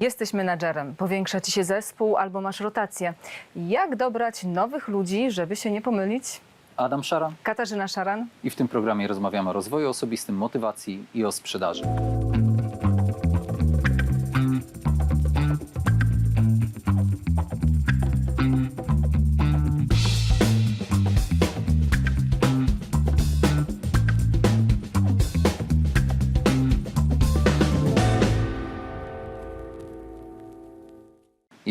Jesteś menadżerem, powiększa ci się zespół albo masz rotację. Jak dobrać nowych ludzi, żeby się nie pomylić? Adam Szaran Katarzyna Szaran. i w tym programie rozmawiamy o rozwoju osobistym, motywacji i o sprzedaży.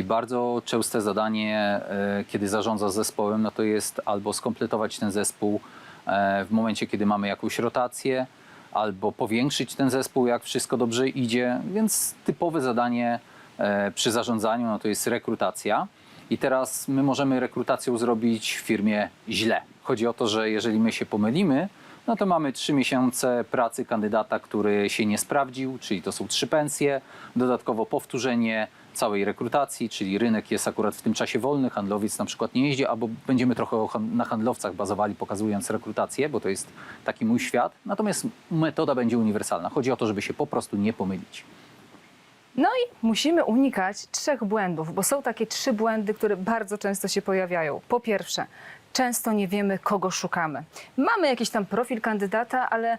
Bardzo częste zadanie, e, kiedy zarządza zespołem, no to jest albo skompletować ten zespół e, w momencie, kiedy mamy jakąś rotację, albo powiększyć ten zespół, jak wszystko dobrze idzie. Więc typowe zadanie e, przy zarządzaniu no to jest rekrutacja. I teraz my możemy rekrutację zrobić w firmie źle. Chodzi o to, że jeżeli my się pomylimy, no to mamy trzy miesiące pracy kandydata, który się nie sprawdził, czyli to są trzy pensje, dodatkowo powtórzenie całej rekrutacji, czyli rynek jest akurat w tym czasie wolny, handlowiec na przykład nie jeździ, albo będziemy trochę na handlowcach bazowali, pokazując rekrutację, bo to jest taki mój świat. Natomiast metoda będzie uniwersalna. Chodzi o to, żeby się po prostu nie pomylić. No i musimy unikać trzech błędów, bo są takie trzy błędy, które bardzo często się pojawiają. Po pierwsze, często nie wiemy, kogo szukamy. Mamy jakiś tam profil kandydata, ale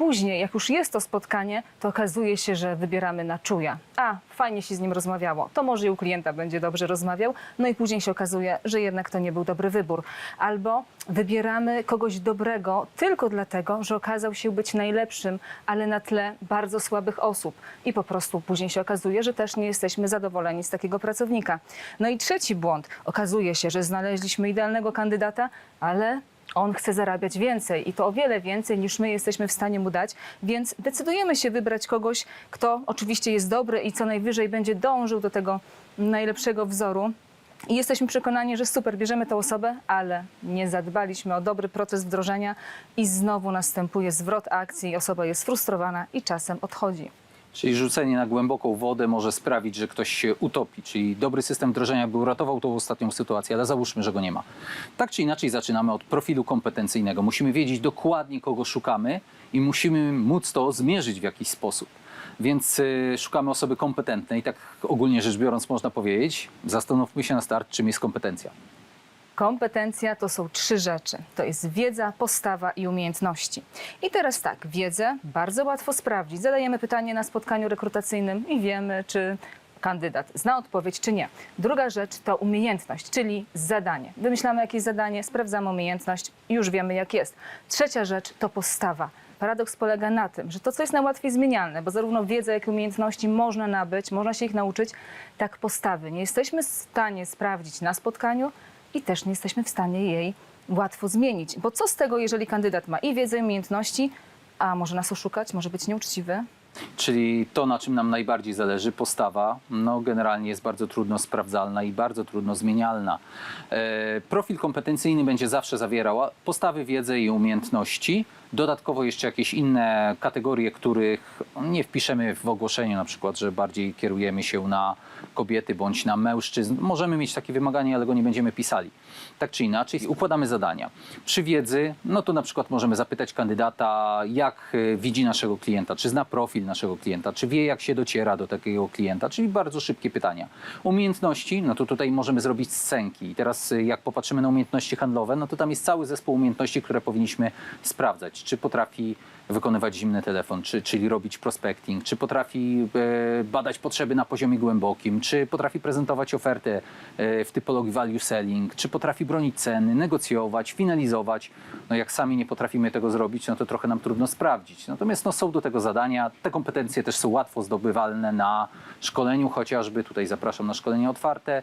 później, jak już jest to spotkanie, to okazuje się, że wybieramy na czuja. A, fajnie się z nim rozmawiało. To może i u klienta będzie dobrze rozmawiał. No i później się okazuje, że jednak to nie był dobry wybór. Albo wybieramy kogoś dobrego tylko dlatego, że okazał się być najlepszym, ale na tle bardzo słabych osób. I po prostu później się okazuje, że też nie jesteśmy zadowoleni z takiego pracownika. No i trzeci błąd. Okazuje się, że znaleźliśmy idealnego kandydata, ale on chce zarabiać więcej i to o wiele więcej niż my jesteśmy w stanie mu dać, więc decydujemy się wybrać kogoś, kto oczywiście jest dobry i co najwyżej będzie dążył do tego najlepszego wzoru. I jesteśmy przekonani, że super, bierzemy tę osobę, ale nie zadbaliśmy o dobry proces wdrożenia i znowu następuje zwrot akcji, osoba jest frustrowana i czasem odchodzi. Czyli rzucenie na głęboką wodę może sprawić, że ktoś się utopi. Czyli dobry system wdrożenia by uratował tą ostatnią sytuację, ale załóżmy, że go nie ma. Tak czy inaczej zaczynamy od profilu kompetencyjnego. Musimy wiedzieć dokładnie, kogo szukamy i musimy móc to zmierzyć w jakiś sposób. Więc y, szukamy osoby kompetentnej, tak ogólnie rzecz biorąc można powiedzieć. Zastanówmy się na start, czym jest kompetencja. Kompetencja to są trzy rzeczy. To jest wiedza, postawa i umiejętności. I teraz tak, wiedzę bardzo łatwo sprawdzić. Zadajemy pytanie na spotkaniu rekrutacyjnym i wiemy, czy kandydat zna odpowiedź, czy nie. Druga rzecz to umiejętność, czyli zadanie. Wymyślamy jakieś zadanie, sprawdzamy umiejętność już wiemy, jak jest. Trzecia rzecz to postawa. Paradoks polega na tym, że to, co jest najłatwiej zmienialne, bo zarówno wiedzę, jak i umiejętności można nabyć, można się ich nauczyć, tak postawy nie jesteśmy w stanie sprawdzić na spotkaniu i też nie jesteśmy w stanie jej łatwo zmienić. Bo co z tego, jeżeli kandydat ma i wiedzę, i umiejętności, a może nas oszukać, może być nieuczciwy? Czyli to, na czym nam najbardziej zależy, postawa, no generalnie jest bardzo trudno sprawdzalna i bardzo trudno zmienialna. E, profil kompetencyjny będzie zawsze zawierał postawy, wiedzę i umiejętności. Dodatkowo jeszcze jakieś inne kategorie, których nie wpiszemy w ogłoszeniu, na przykład, że bardziej kierujemy się na kobiety bądź na mężczyzn. Możemy mieć takie wymagania, ale go nie będziemy pisali. Tak czy inaczej, układamy zadania. Przy wiedzy, no to na przykład możemy zapytać kandydata, jak y, widzi naszego klienta, czy zna profil naszego klienta, czy wie, jak się dociera do takiego klienta, czyli bardzo szybkie pytania. Umiejętności, no to tutaj możemy zrobić scenki. I teraz y, jak popatrzymy na umiejętności handlowe, no to tam jest cały zespół umiejętności, które powinniśmy sprawdzać. Czy potrafi wykonywać zimny telefon, czy, czyli robić prospecting, czy potrafi e, badać potrzeby na poziomie głębokim, czy potrafi prezentować ofertę e, w typologii value selling, czy potrafi bronić ceny, negocjować, finalizować. No jak sami nie potrafimy tego zrobić, no to trochę nam trudno sprawdzić. Natomiast no, są do tego zadania. Te kompetencje też są łatwo zdobywalne na szkoleniu, chociażby tutaj zapraszam na szkolenie otwarte.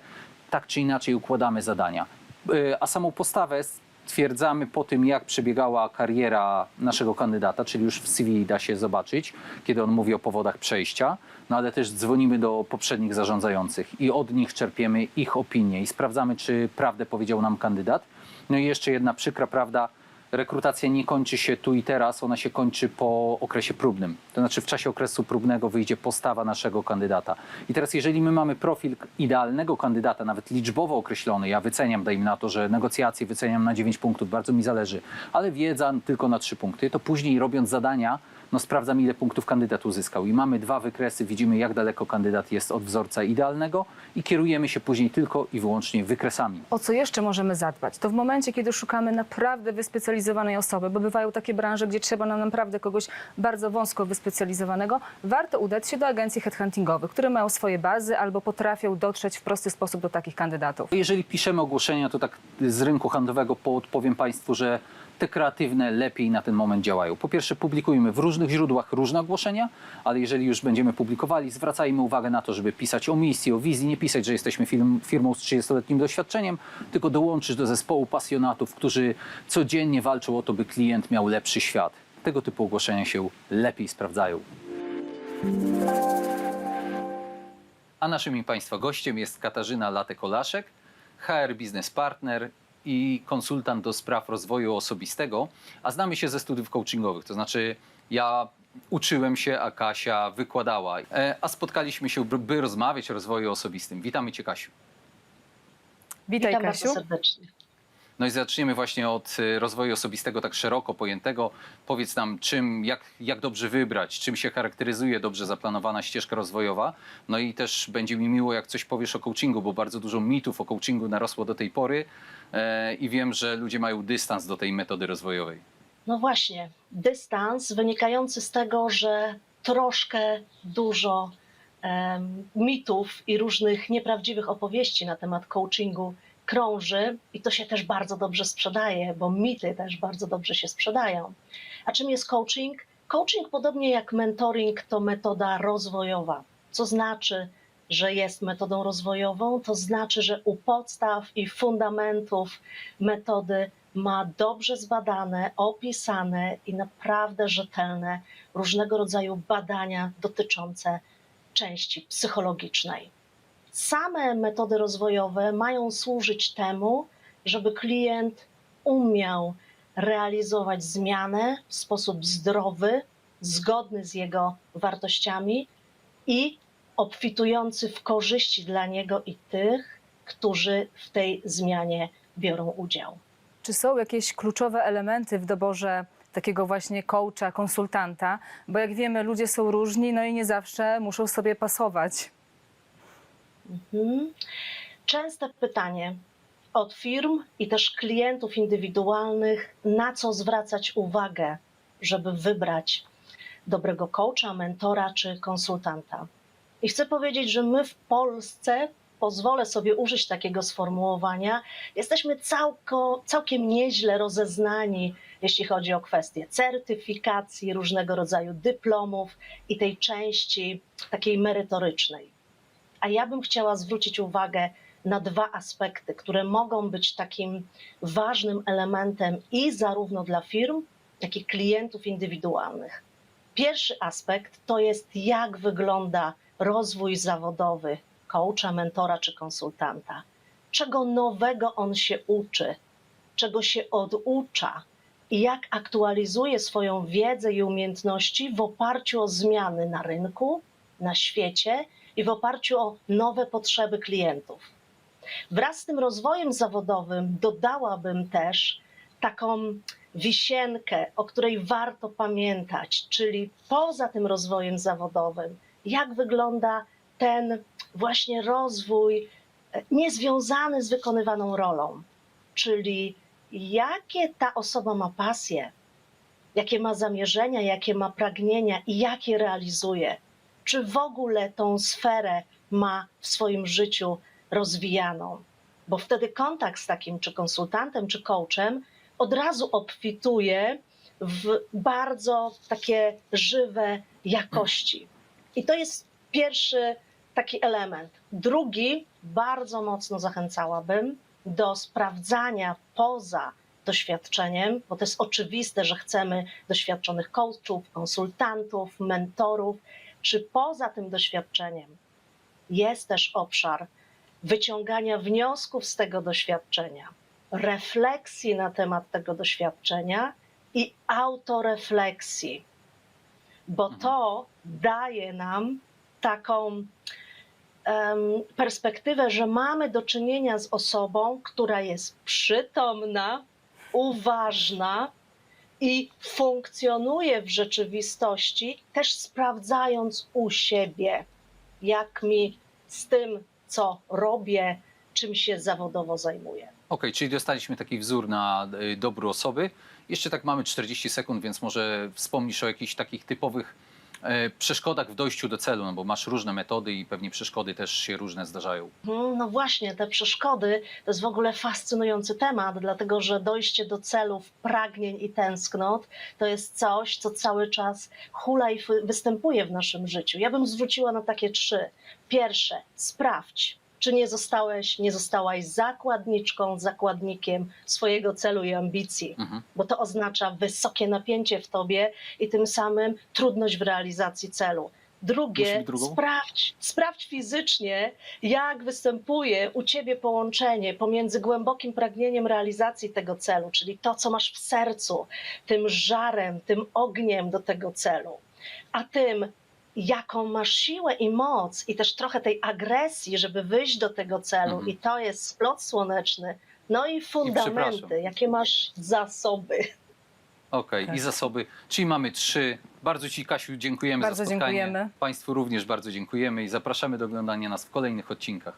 Tak czy inaczej układamy zadania. E, A samą postawę stwierdzamy po tym, jak przebiegała kariera naszego kandydata, czyli już w CV da się zobaczyć, kiedy on mówi o powodach przejścia, no ale też dzwonimy do poprzednich zarządzających i od nich czerpiemy ich opinie i sprawdzamy, czy prawdę powiedział nam kandydat. No i jeszcze jedna przykra prawda, rekrutacja nie kończy się tu i teraz, ona się kończy po okresie próbnym. To znaczy w czasie okresu próbnego wyjdzie postawa naszego kandydata. I teraz jeżeli my mamy profil idealnego kandydata, nawet liczbowo określony, ja wyceniam, dajmy na to, że negocjacje wyceniam na 9 punktów, bardzo mi zależy, ale wiedza tylko na 3 punkty, to później robiąc zadania, no sprawdzam ile punktów kandydat uzyskał i mamy dwa wykresy, widzimy jak daleko kandydat jest od wzorca idealnego i kierujemy się później tylko i wyłącznie wykresami. O co jeszcze możemy zadbać? To w momencie, kiedy szukamy naprawdę wyspecjalizowanej osoby, bo bywają takie branże, gdzie trzeba nam naprawdę kogoś bardzo wąsko wyspecjalizowanego, warto udać się do agencji headhuntingowych, które mają swoje bazy albo potrafią dotrzeć w prosty sposób do takich kandydatów. Jeżeli piszemy ogłoszenia, to tak z rynku handlowego podpowiem Państwu, że te kreatywne lepiej na ten moment działają. Po pierwsze, publikujemy w różnych źródłach różne ogłoszenia, ale jeżeli już będziemy publikowali, zwracajmy uwagę na to, żeby pisać o misji, o wizji, nie pisać, że jesteśmy firm, firmą z 30-letnim doświadczeniem, tylko dołączyć do zespołu pasjonatów, którzy codziennie walczą o to, by klient miał lepszy świat. Tego typu ogłoszenia się lepiej sprawdzają. A naszym i Państwa gościem jest Katarzyna Latek-Olaszek, HR Business Partner i konsultant do spraw rozwoju osobistego, a znamy się ze studiów coachingowych, to znaczy ja uczyłem się, a Kasia wykładała, E, a spotkaliśmy się, by- by rozmawiać o rozwoju osobistym. Witamy Cię, Kasiu. Witaj, Witam Kasiu. bardzo serdecznie. No i zaczniemy właśnie od y, rozwoju osobistego tak szeroko pojętego. Powiedz nam, czym, jak, jak dobrze wybrać, czym się charakteryzuje dobrze zaplanowana ścieżka rozwojowa. No i też będzie mi miło, jak coś powiesz o coachingu, bo bardzo dużo mitów o coachingu narosło do tej pory e, i wiem, że ludzie mają dystans do tej metody rozwojowej. No właśnie, dystans wynikający z tego, że troszkę dużo mitów i różnych nieprawdziwych opowieści na temat coachingu krąży i to się też bardzo dobrze sprzedaje, bo mity też bardzo dobrze się sprzedają. A czym jest coaching? Coaching, podobnie jak mentoring, to metoda rozwojowa. Co znaczy, że jest metodą rozwojową? To znaczy, że u podstaw i fundamentów metody ma dobrze zbadane, opisane i naprawdę rzetelne różnego rodzaju badania dotyczące części psychologicznej. Same metody rozwojowe mają służyć temu, żeby klient umiał realizować zmianę w sposób zdrowy, zgodny z jego wartościami i obfitujący w korzyści dla niego i tych, którzy w tej zmianie biorą udział. Czy są jakieś kluczowe elementy w doborze takiego właśnie coacha, konsultanta? Bo jak wiemy, ludzie są różni, no i nie zawsze muszą sobie pasować. Mhm. Częste pytanie od firm i też klientów indywidualnych, na co zwracać uwagę, żeby wybrać dobrego coacha, mentora czy konsultanta. I chcę powiedzieć, że my w Polsce, pozwolę sobie użyć takiego sformułowania, jesteśmy całko, całkiem nieźle rozeznani, jeśli chodzi o kwestie certyfikacji, różnego rodzaju dyplomów i tej części takiej merytorycznej. A ja bym chciała zwrócić uwagę na dwa aspekty, które mogą być takim ważnym elementem i zarówno dla firm, jak i klientów indywidualnych. Pierwszy aspekt to jest, jak wygląda rozwój zawodowy coacha, mentora czy konsultanta. Czego nowego on się uczy, czego się oducza i jak aktualizuje swoją wiedzę i umiejętności w oparciu o zmiany na rynku, na świecie i w oparciu o nowe potrzeby klientów. Wraz z tym rozwojem zawodowym dodałabym też taką wisienkę, o której warto pamiętać, czyli poza tym rozwojem zawodowym, jak wygląda ten właśnie rozwój e, niezwiązany z wykonywaną rolą, czyli jakie ta osoba ma pasje, jakie ma zamierzenia, jakie ma pragnienia i jakie realizuje czy w ogóle tą sferę ma w swoim życiu rozwijaną. Bo wtedy kontakt z takim czy konsultantem, czy coachem od razu obfituje w bardzo takie żywe jakości. I to jest pierwszy taki element. Drugi, bardzo mocno zachęcałabym do sprawdzania poza doświadczeniem, bo to jest oczywiste, że chcemy doświadczonych coachów, konsultantów, mentorów, czy poza tym doświadczeniem jest też obszar wyciągania wniosków z tego doświadczenia, refleksji na temat tego doświadczenia i autorefleksji, bo to daje nam taką em, perspektywę, że mamy do czynienia z osobą, która jest przytomna, uważna i funkcjonuję w rzeczywistości, też sprawdzając u siebie, jak mi z tym, co robię, czym się zawodowo zajmuję. Okej, czyli dostaliśmy taki wzór na y, osoby. Jeszcze tak mamy 40 sekund, więc może wspomnisz o jakichś takich typowych przeszkodach w dojściu do celu, no bo masz różne metody i pewnie przeszkody też się różne zdarzają. No właśnie, te przeszkody to jest w ogóle fascynujący temat, dlatego że dojście do celów, pragnień i tęsknot to jest coś, co cały czas hula i wy- występuje w naszym życiu. Ja bym zwróciła na takie trzy. Pierwsze, sprawdź, czy nie zostałeś, nie zostałaś zakładniczką, zakładnikiem swojego celu i ambicji Mhm. bo to oznacza wysokie napięcie w tobie i tym samym trudność w realizacji celu. Drugie, sprawdź, sprawdź fizycznie, jak występuje u ciebie połączenie pomiędzy głębokim pragnieniem realizacji tego celu, czyli to, co masz w sercu, tym żarem, tym ogniem do tego celu, a tym, jaką masz siłę i moc, i też trochę tej agresji, żeby wyjść do tego celu, Mhm. i to jest splot słoneczny. No i fundamenty, jakie masz zasoby. Okej, Tak. i zasoby, czyli mamy trzy. Bardzo Ci, Kasiu, dziękujemy Bardzo za spotkanie. dziękujemy. Państwu również bardzo dziękujemy i zapraszamy do oglądania nas w kolejnych odcinkach.